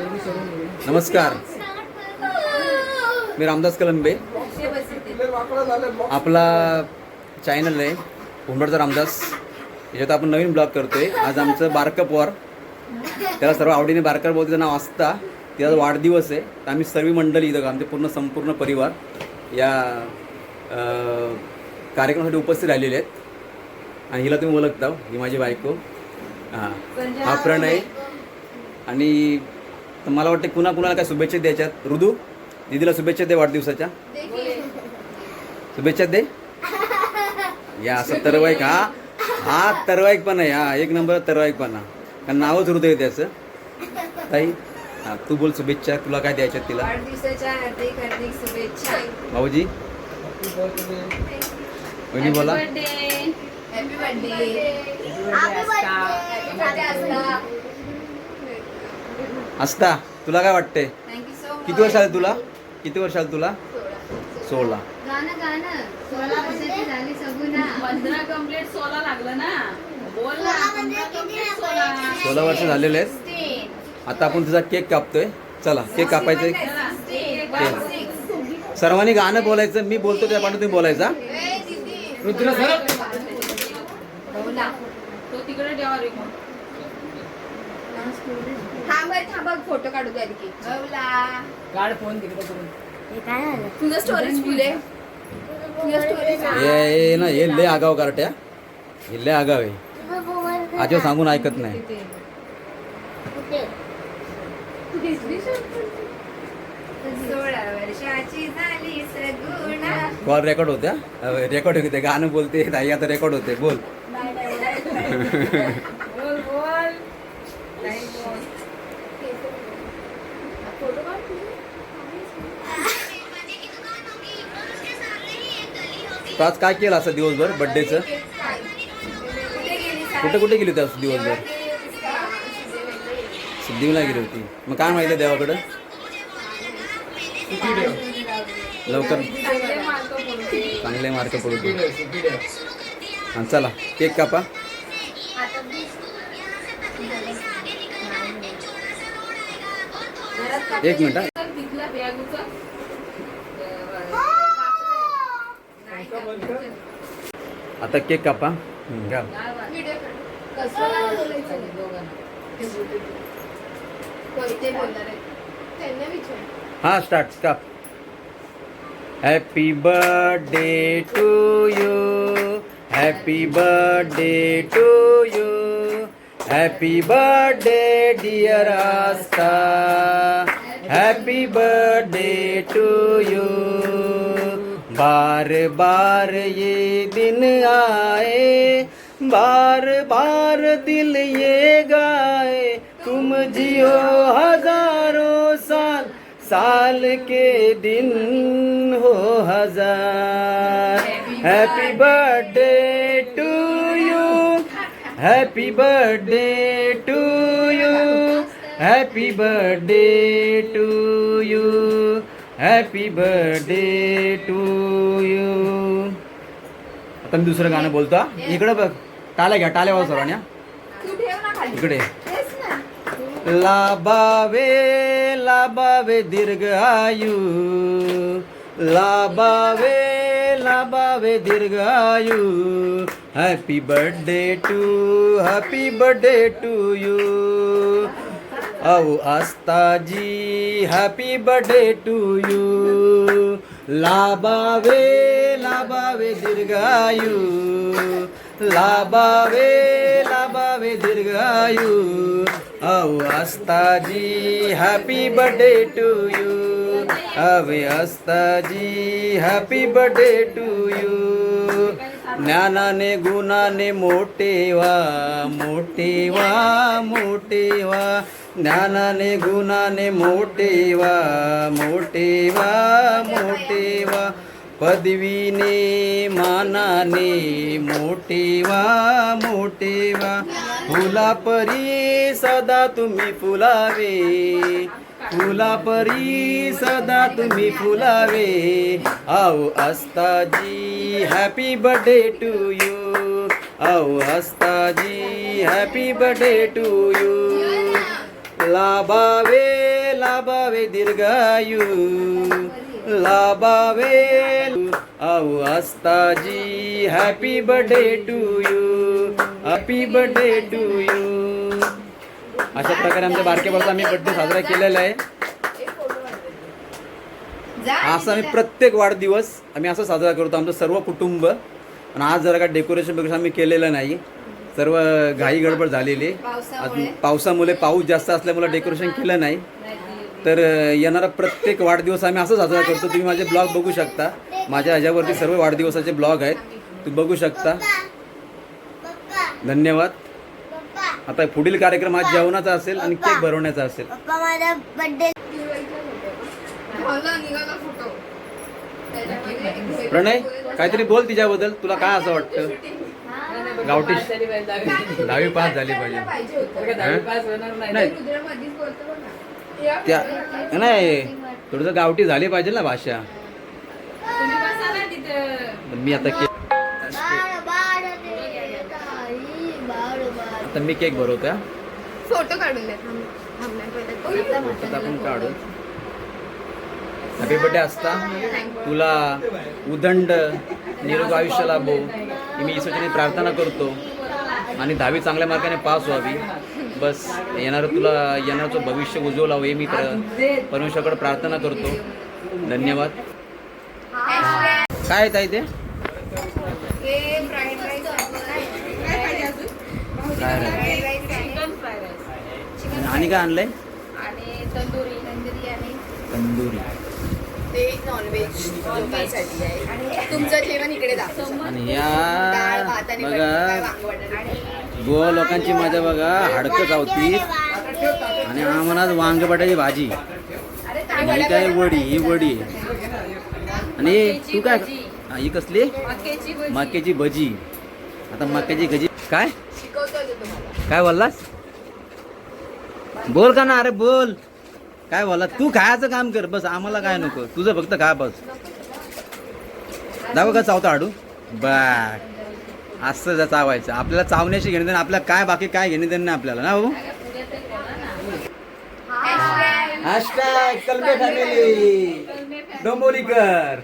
नमस्कार. मी रामदास कलंबे. आपला चॅनल आहे उंबडचा रामदास. याच्यात आपण नवीन ब्लॉग करतोय. आज आमचं बारकप वॉर. त्याला सर्व आवडीने बारकर बोलते नाव असता तिचा वाढदिवस आहे. तर आम्ही सर्व मंडळी इथं आमचे पूर्ण संपूर्ण परिवार या कार्यक्रमासाठी उपस्थित राहिलेले आहेत. आणि हिला तुम्ही ओळखता हो, ही माझी बायको. हां हा प्रणय. आणि तर मला वाटतं कुणा कुणाला काय शुभेच्छा द्यायच्यात? ऋदू दीदीला शुभेच्छा दे वाढदिवसाच्या. शुभेच्छा दे. या असं तरवाईक हा हा तरवाईक पण आहे हा एक नंबर तरवाईक पण हा कारण नावच हृदय त्याचं ताई हा तू बोल शुभेच्छा तुला काय द्यायच्यात तिला? वाढदिवसाच्या हार्दिक हार्दिक शुभेच्छा. भाऊजी? वहिनी बोला. हॅपी बर्थडे असता तुला काय वाटतंय? थँक्यू सो मच किती वर्ष आले तुला? किती वर्ष आले तुला? सोळा. गाणं गाणं. सोळा वर्ष झालेले आहेत. आता आपण तुझा केक कापतोय. चला केक कापायचं सर्वांनी गाणं बोलायचं मी बोलतो त्या पाठी तुम्ही बोलायचा रुद्र सर. तो तिकडे ठेवा थांब थांबा फोटो काढू द्या की गवला काढ फोन तिकडे करून. तुझं स्टोरेज फुल आहे. तुझं स्टोरेज हे ना हे लय आगाव कार्ट्या हे. लय आगाव आहे. आजो सांगून ऐकत नाही. कॉल रेकॉर्ड होत्या. रेकॉर्ड होते गाणं बोलते ताई आता रेकॉर्ड होते बोल नाही बोल फोटो काढ तुझे. तर आज काय केलं असं दिवसभर बड्डेचं कुठे कुठे गेली होती असं दिवसभर? सिद्धीला गेली होती. मग काय माहिती देवाकडं? लवकर. चांगले मार्क पडू चांगले हा, चला. केक कापा. एक मिनिट आता केक कापा. घ्या. विचार हा स्टार्ट काप. Happy birthday to you happy birthday to you happy birthday dear Aastha happy birthday to you बार बार ये दिन आए बार बार दिल ये गाए। तुम जियो हजारों साल साल के दिन हो हजार। Happy birthday to you happy birthday to you happy birthday to you happy birthday to you आता मी दुसरं गाणं बोलतो. इकडं बघ. टाळ्या घ्या टाळ्या वाजवा खाली. इकडे. लाभावे लाभावे दीर्घ आयु. लाभावे लाभावे दीर्घ आयु. Happy birthday to happy birthday to you औ Aastha ji. Happy birthday to you लाभावे लाभावे दीर्घायू लाभावे लाभावे दीर्घायू औ Aastha ji happy birthday to you हवे Aastha ji happy birthday to you ज्ञानाने गुणाने मोठे व्हा मोठे व्हा मोठे व्हा ज्ञानाने गुणाने मोठे व्हा मोठे व्हा मोठे व्हा पदवीने मानाने मोठेवा मोठेवा. फुला परी फुलापरी सदा तुम्ही फुलावे. फुलापरी सदा तुम्ही फुलावे. आओ Aastha ji happy birthday to you आओ Aastha ji happy birthday to you लाभावे लाभावे दीर्घायू. लाभावे आऊ Aastha ji happy birthday to you happy birthday to you अशा प्रकारे आमच्या बारकेबाचा आम्ही बर्थडे साजरा केलेला आहे. असं आम्ही प्रत्येक वाढदिवस आम्ही असं साजरा करतो आमचं सर्व कुटुंब. आणि आज जरा का डेकोरेशन वगैरे आम्ही केलेलं नाही. सर्व घाई गडबड झालेली. आज. पावसामुळे. पाऊस जास्त असल्यामुळे डेकोरेशन केलं नाही. तर येणारा प्रत्येक वाढदिवस आम्ही असं साजरा करतो तुम्ही माझे ब्लॉग बघू शकता. माझ्या ह्याच्यावरती सर्व वाढदिवसाचे ब्लॉग आहेत. तुम्ही बघू शकता. धन्यवाद. आता पुढील कार्यक्रम आज जेवणाचा असेल आणि केक भरवण्याचा असेल. पप्पा माझा बर्थडे मला निघाला फोटो? त्याच्यामध्ये प्रणय काहीतरी बोल तिच्याबद्दल. तुला काय असं वाटतं? गावठी झाली पाहिजे. दहावी. पास झाली पाहिजे. नाही. त्या नाही थोडंसं गावठी झाली पाहिजे ना भाषा. तुम्ही बसा ना तिथं. पण मी आता केक आता मी केक भरवतो. फोटो काढून आपण काढू. हॅपी बर्थडे असता तुला उदंड निरोग आयुष्य लाभो. ही मी ईश्वरचरणी प्रार्थना करतो. आणि दहावी चांगल्या मार्गाने पास व्हावी. बस येणारं तुला येणारं भविष्य उज्ज्वल व्हावं हे मी प्र- परमेश्वराकडे प्रार्थना करतो. धन्यवाद. काय ताई ते? आणि काय आणलंय? आणि तंदुरी तंदुरी आहे तंदुरी. ते नॉनव्हेज लोकांसाठी आहे. आणि तुमचं जेवण इकडे दाखव. आणि या बघा. गोवा लोकांची मजा बघा. हाडकं चावती आणि आम्हाला वांग बटाची भाजी ही काय वडी ही वडी. आणि तू काय हा, कसली? मक्याची भजी. आता मक्याची भजी काय? काय बोललास? बोल का ना अरे बोल. काय बोलला तू खायचं काम कर. बस आम्हाला काय नको. तुझं फक्त खा बस. दाखव का चावता हाडू? बर असं जर चावायचं. आपल्याला चावण्याशी घेणे देणं आपल्याला काय बाकी काय घेणे देणं नाही आपल्याला ना भाऊ? हॅशटॅग कलमे फॅमिली डोंबोलीकर.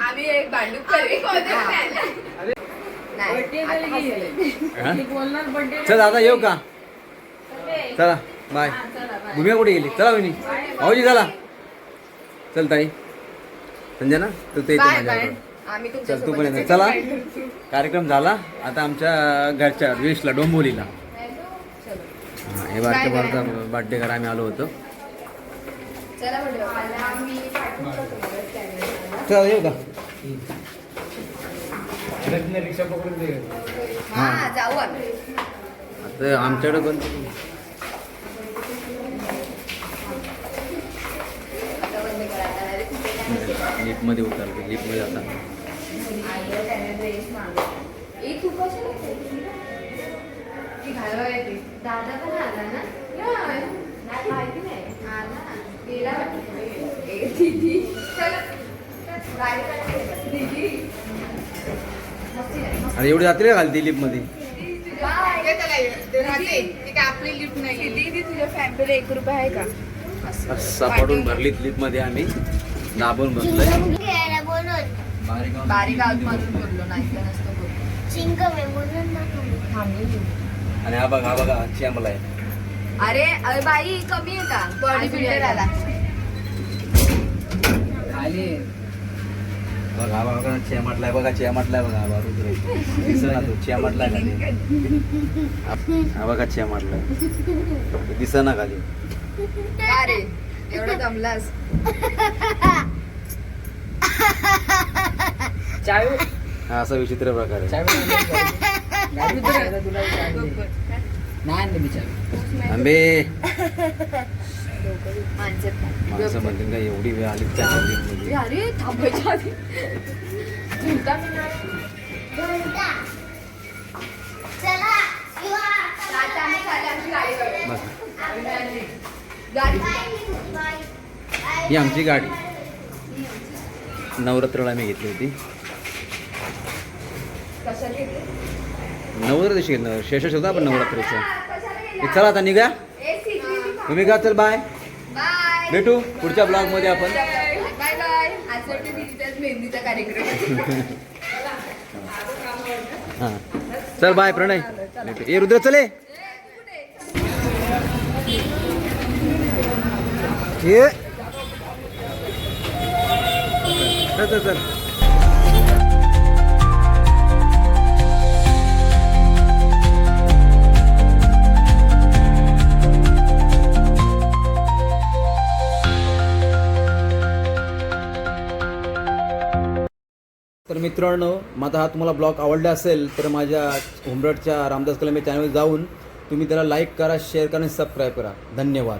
आम्ही एक. हा? चल आता येऊ का. चला बाय. भूमिका कुठे गेली? चला वहिनी. भाऊजी चला. चल ताई. संजना तू ते बाय चल तू पण चला. कार्यक्रम झाला. आता आमच्या घरच्या वेशला डोंबोलीला हा, हे बारके भारता बर्थडे करा आम्ही आलो होतो. चला येऊ का? हा आता आमच्याकडे पण. लिफ्टमध्ये उतरलो लिफ्टमध्ये आता. आईला त्याने ड्रेस मागवला. ए, तू ती घालवा येते. दादा पण आला ना नाही माहिती नाही आला गेला ए, दीदी दीदी एवढी रात्री घालते लिफ्टमध्ये मध्ये ती काय आपली लिफ्ट नाही दीदी तुझ्या फॅमिलीला एक रुपये आहे का सापडून भरलीत लिफ्टमध्ये आम्ही दाबून बसलोय बोललो नाही तर नसतो थांबली. आणि हा बघा हा बघा चॅमला आहे. अरे अरे बाई कमी आहे का? बॉडी बिल्डर आला. बघा हा बघा चेमाटलाय बघा चेमाटलाय बघा हा रुद्र. दिसत ना तो चेमाटलाय खाली. हा बघा चेमाटलाय दिसत ना खाली. का रे? एवढं दमलास? हा असा विचित्र प्रकार आहे. आंबे. माणसं म्हणतील का एवढी वेळ आली त्या अरे थांबायच्या आधी. झुलता मी नाही. चला किंवा आता आम्ही खाली आमची गाडी काढू. बस. गाडी. ही आमची गाडी. नवरात्राला आम्ही घेतली होती? नवरात्र घेतलं? शेष होता आपण नवरात्रीचं? हे चला आता निघा. तुम्ही का चल बाय भेटू पुढच्या ब्लॉगमध्ये आपण. बाय बाय आजसाठी दिदीच्याच मेहंदीचा कार्यक्रम. हां. चल बाय प्रणय. भेटू. ए रुद्र चले चल चल चल. मित्रांनो माझा हा तुम्हाला ब्लॉग आवडला असेल तर माझ्या होमरडच्या रामदास कलमे चॅनल जाऊन तुम्ही त्याला लाईक करा शेअर करा आणि सबस्क्राईब करा. धन्यवाद.